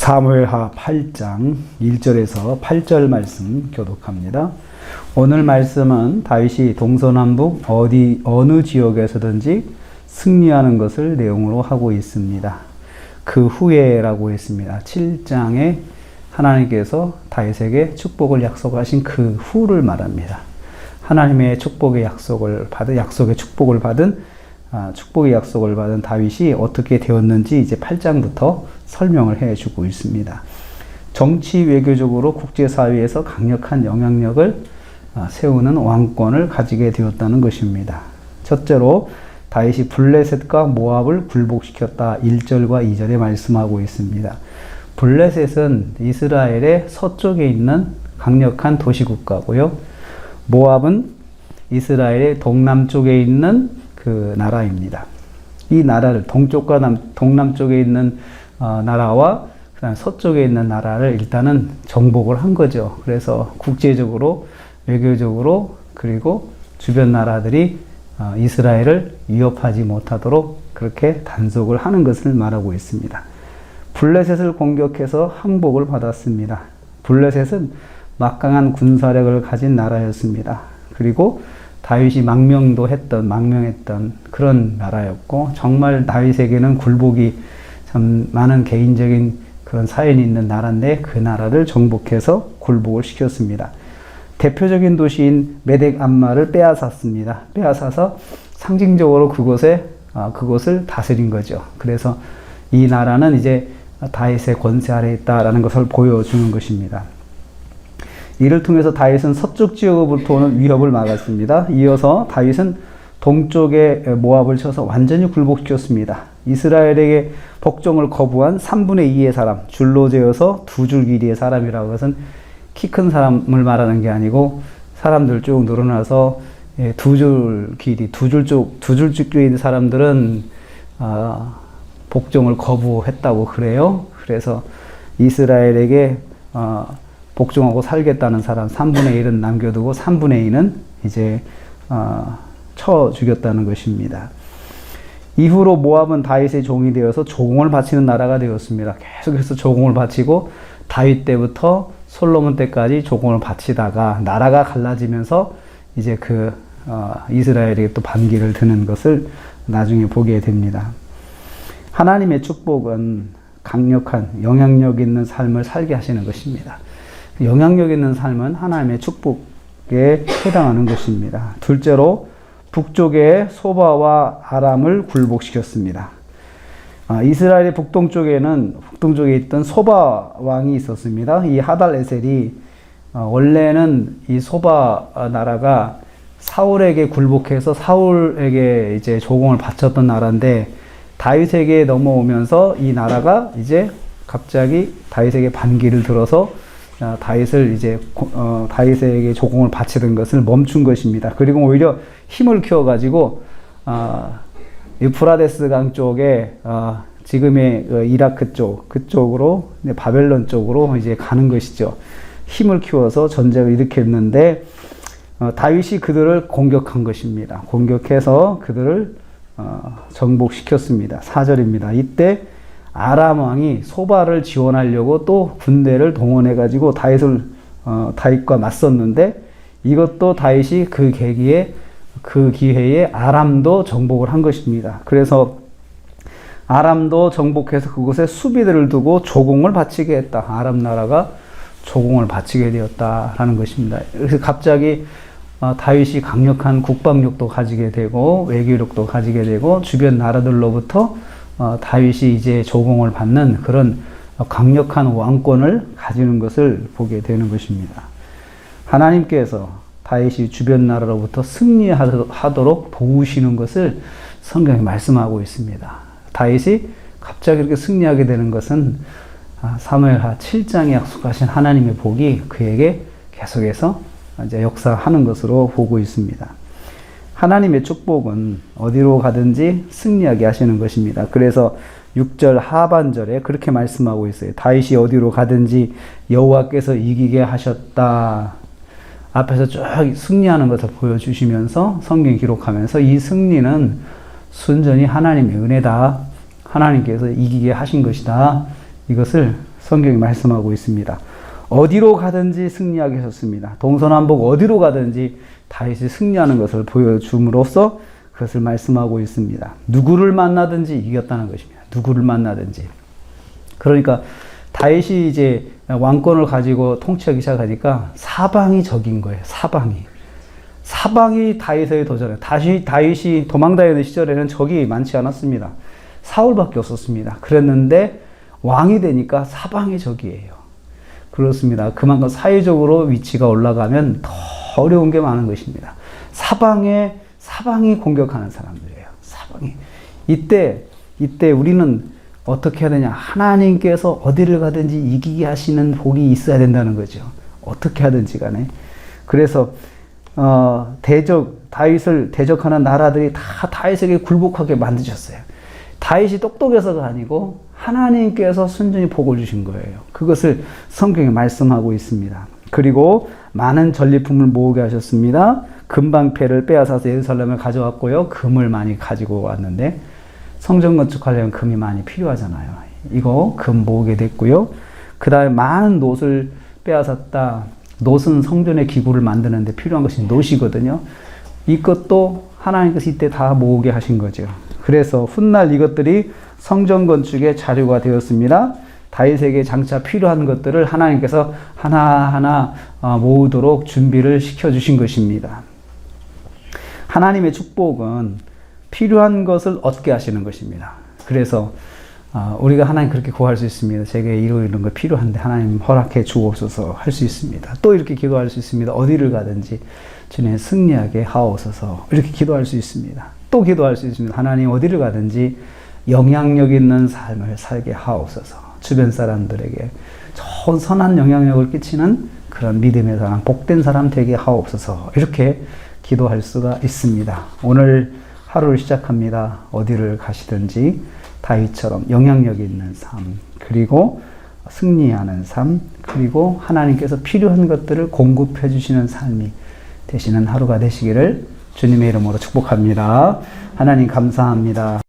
사무엘하 8장 1절에서 8절 말씀 교독합니다. 오늘 말씀은 다윗이 동서남북 어디 어느 지역에서든지 승리하는 것을 내용으로 하고 있습니다. 그 후에라고 했습니다. 7장에 하나님께서 다윗에게 축복을 약속하신 그 후를 말합니다. 하나님의 축복의 약속을 받은 약속의 축복을 받은 아, 축복의 약속을 받은 다윗이 어떻게 되었는지 이제 8장부터 설명을 해 주고 있습니다. 정치 외교적으로 국제사회에서 강력한 영향력을 아, 세우는 왕권을 가지게 되었다는 것입니다. 첫째로 다윗이 블레셋과 모압을 굴복시켰다. 1절과 2절에 말씀하고 있습니다. 블레셋은 이스라엘의 서쪽에 있는 강력한 도시국가고요. 모압은 이스라엘의 동남쪽에 있는 그 나라입니다. 이 나라를 동쪽과 남, 동남쪽에 있는 어, 나라와 그다음 서쪽에 있는 나라를 일단은 정복을 한 거죠. 그래서 국제적으로 외교적으로 그리고 주변 나라들이 어, 이스라엘을 위협하지 못하도록 그렇게 단속을 하는 것을 말하고 있습니다. 블레셋을 공격해서 항복을 받았습니다. 블레셋은 막강한 군사력을 가진 나라였습니다. 그리고 다윗이 망명도 했던 망명했던 그런 나라였고 정말 다윗에게는 굴복이 참 많은 개인적인 그런 사연이 있는 나라인데 그 나라를 정복해서 굴복을 시켰습니다. 대표적인 도시인 메덱 암마를 빼앗았습니다. 빼앗아서 상징적으로 그곳에 아, 그곳을 다스린 거죠. 그래서 이 나라는 이제 다윗의 권세 아래 있다라는 것을 보여주는 것입니다. 이를 통해서 다윗은 서쪽 지역으로부터 오는 위협을 막았습니다. 이어서 다윗은 동쪽에 모압을 쳐서 완전히 굴복시켰습니다. 이스라엘에게 복종을 거부한 3분의 2의 사람, 줄로 재어서 두 줄 길이의 사람이라고 것은 키 큰 사람을 말하는 게 아니고 사람들 쭉 늘어나서 예, 두줄 길이, 두 줄 쪽, 두줄 길이 사람들은 아, 복종을 거부했다고 그래요. 그래서 이스라엘에게 어, 복종하고 살겠다는 사람 3분의 1은 남겨두고 3분의 2는 이제 어, 쳐 죽였다는 것입니다. 이후로 모압은 다윗의 종이 되어서 조공을 바치는 나라가 되었습니다. 계속해서 조공을 바치고 다윗 때부터 솔로몬 때까지 조공을 바치다가 나라가 갈라지면서 이제 그 어, 이스라엘에게 또 반기를 드는 것을 나중에 보게 됩니다. 하나님의 축복은 강력한 영향력 있는 삶을 살게 하시는 것입니다. 영향력 있는 삶은 하나님의 축복에 해당하는 것입니다. 둘째로 북쪽에 소바와 아람을 굴복시켰습니다. 아, 이스라엘의 북동쪽에는 북동쪽에 있던 소바 왕이 있었습니다. 이 하달 에셀이 어, 원래는 이 소바 나라가 사울에게 굴복해서 사울에게 이제 조공을 바쳤던 나라인데 다윗에게 넘어오면서 이 나라가 이제 갑자기 다윗에게 반기를 들어서 어, 다윗을 이제 어, 다윗에게 조공을 바치던 것을 멈춘 것입니다. 그리고 오히려 힘을 키워 가지고 어, 유프라데스 강 쪽에 어, 지금의 그 이라크 쪽 그쪽으로 바벨론 쪽으로 이제 가는 것이죠. 힘을 키워서 전쟁을 일으켰는데 어, 다윗이 그들을 공격한 것입니다. 공격해서 그들을 어, 정복시켰습니다. 4절입니다. 이때 아람 왕이 소바를 지원하려고 또 군대를 동원해 가지고 다윗을 어, 다윗과 맞섰는데 이것도 다윗이 그 계기에 그 기회에 아람도 정복을 한 것입니다. 그래서 아람도 정복해서 그곳에 수비대를 두고 조공을 바치게 했다. 아람 나라가 조공을 바치게 되었다라는 것입니다. 그래서 갑자기 어, 다윗이 강력한 국방력도 가지게 되고 외교력도 가지게 되고 주변 나라들로부터 어, 다윗이 이제 조공을 받는 그런 강력한 왕권을 가지는 것을 보게 되는 것입니다. 하나님께서 다윗이 주변 나라로부터 승리하도록 도우시는 것을 성경에 말씀하고 있습니다. 다윗이 갑자기 이렇게 승리하게 되는 것은 아, 사무엘하 7장에 약속하신 하나님의 복이 그에게 계속해서 이제 역사하는 것으로 보고 있습니다. 하나님의 축복은 어디로 가든지 승리하게 하시는 것입니다. 그래서 6절 하반절에 그렇게 말씀하고 있어요. 다윗이 어디로 가든지 여호와께서 이기게 하셨다. 앞에서 쭉 승리하는 것을 보여주시면서 성경 기록하면서 이 승리는 순전히 하나님의 은혜다. 하나님께서 이기게 하신 것이다. 이것을 성경이 말씀하고 있습니다. 어디로 가든지 승리하게 하셨습니다. 동서남북 어디로 가든지 다윗이 승리하는 것을 보여줌으로써 그것을 말씀하고 있습니다. 누구를 만나든지 이겼다는 것입니다. 누구를 만나든지. 그러니까 다윗이 이제 왕권을 가지고 통치하기 시작하니까 사방이 적인 거예요. 사방이. 사방이 다윗의 도전에 다시 다윗이 도망다니는 시절에는 적이 많지 않았습니다. 사울밖에 없었습니다. 그랬는데 왕이 되니까 사방이 적이에요. 그렇습니다. 그만큼 사회적으로 위치가 올라가면 더 어려운 게 많은 것입니다. 사방에 사방이 공격하는 사람들이에요. 사방이 이때 이때 우리는 어떻게 해야 되냐? 하나님께서 어디를 가든지 이기게 하시는 복이 있어야 된다는 거죠. 어떻게 하든지 간에. 그래서 어, 대적 다윗을 대적하는 나라들이 다 다윗에게 굴복하게 만드셨어요. 다윗이 똑똑해서가 아니고 하나님께서 순전히 복을 주신 거예요. 그것을 성경에 말씀하고 있습니다. 그리고 많은 전리품을 모으게 하셨습니다. 금방패를 빼앗아서 예루살렘을 가져왔고요. 금을 많이 가지고 왔는데 성전 건축하려면 금이 많이 필요하잖아요. 이거 금 모으게 됐고요. 그 다음에 많은 놋을 빼앗았다. 놋은 성전의 기구를 만드는데 필요한 것이 놋이거든요. 이것도 하나님께서 이때 다 모으게 하신 거죠. 그래서 훗날 이것들이 성전 건축의 자료가 되었습니다. 다윗에게 장차 필요한 것들을 하나님께서 하나하나 어, 모으도록 준비를 시켜주신 것입니다. 하나님의 축복은 필요한 것을 얻게 하시는 것입니다. 그래서 어, 우리가 하나님 그렇게 구할 수 있습니다. 제게 이러 이런 거 필요한데 하나님 허락해 주옵소서 할 수 있습니다. 또 이렇게 기도할 수 있습니다. 어디를 가든지 주님 승리하게 하옵소서 이렇게 기도할 수 있습니다. 또 기도할 수 있습니다. 하나님 어디를 가든지 영향력 있는 삶을 살게 하옵소서. 주변 사람들에게 좋은 선한 영향력을 끼치는 그런 믿음의 사람, 복된 사람 되게 하옵소서. 이렇게 기도할 수가 있습니다. 오늘 하루를 시작합니다. 어디를 가시든지 다윗처럼 영향력 있는 삶, 그리고 승리하는 삶, 그리고 하나님께서 필요한 것들을 공급해 주시는 삶이 되시는 하루가 되시기를 주님의 이름으로 축복합니다. 하나님 감사합니다.